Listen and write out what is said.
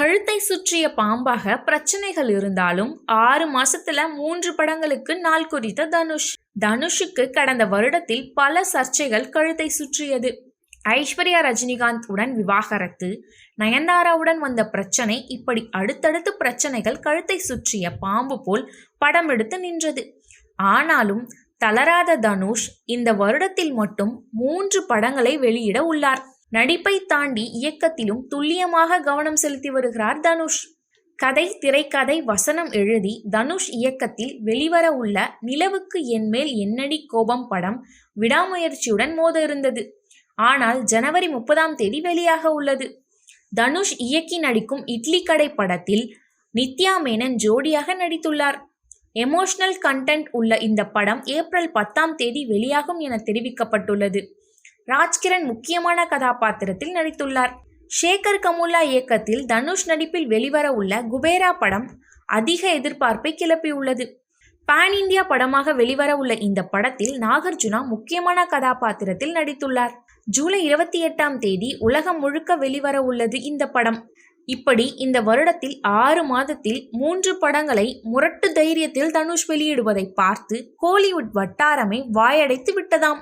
கழுத்தை சுற்றிய பாம்பாக பிரச்சனைகள் இருந்தாலும் ஆறு மாசத்துல மூன்று படங்களுக்கு நாள் குறித்த தனுஷ். தனுஷுக்கு கடந்த வருடத்தில் பல சர்ச்சைகள் கழுத்தை சுற்றியது. ஐஸ்வர்யா ரஜினிகாந்த் உடன் விவாகரத்து நயன்தாராவுடன் வந்த பிரச்சனை இப்படி அடுத்தடுத்து பிரச்சனைகள் கழுத்தை சுற்றிய பாம்பு போல் படம் எடுத்து நின்றது. ஆனாலும் தளராத தனுஷ் இந்த வருடத்தில் மட்டும் மூன்று படங்களை வெளியிட உள்ளார். நடிப்பை தாண்டி இயக்கத்திலும் துல்லியமாக கவனம் செலுத்தி வருகிறார் தனுஷ். கதை திரைக்கதை வசனம் எழுதி தனுஷ் இயக்கத்தில் வெளிவர உள்ள நிலவுக்கு என்மேல் என்னடி கோபம் படம் விடாமுயற்சியுடன் மோத இருந்தது. ஆனால் ஜனவரி முப்பதாம் தேதி வெளியாக உள்ளது. தனுஷ் இயக்கி நடிக்கும் இட்லி கடை படத்தில் நித்யா மேனன் ஜோடியாக நடித்துள்ளார். எமோஷனல் கண்டென்ட் உள்ள இந்த படம் ஏப்ரல் பத்தாம் தேதி வெளியாகும் என தெரிவிக்கப்பட்டுள்ளது. ராஜ்கிரண் முக்கியமான கதாபாத்திரத்தில் நடித்துள்ளார். ஷேகர் கமுல்லா இயக்கத்தில் தனுஷ் நடிப்பில் வெளிவர உள்ள குபேரா படம் அதிக எதிர்பார்ப்பை கிளப்பியுள்ளது. பான் இந்தியா படமாக வெளிவர உள்ள இந்த படத்தில் நாகார்ஜுனா முக்கியமான கதாபாத்திரத்தில் நடித்துள்ளார். ஜூலை இருபத்தி எட்டாம் தேதி உலகம் முழுக்க வெளிவர உள்ளது இந்த படம். இப்படி இந்த வருடத்தில் ஆறு மாதத்தில் மூன்று படங்களை முரட்டு தைரியத்தில் தனுஷ் வெளியிடுவதை பார்த்து கோலிவுட் வட்டாரமே வாயடைத்து விட்டதாம்.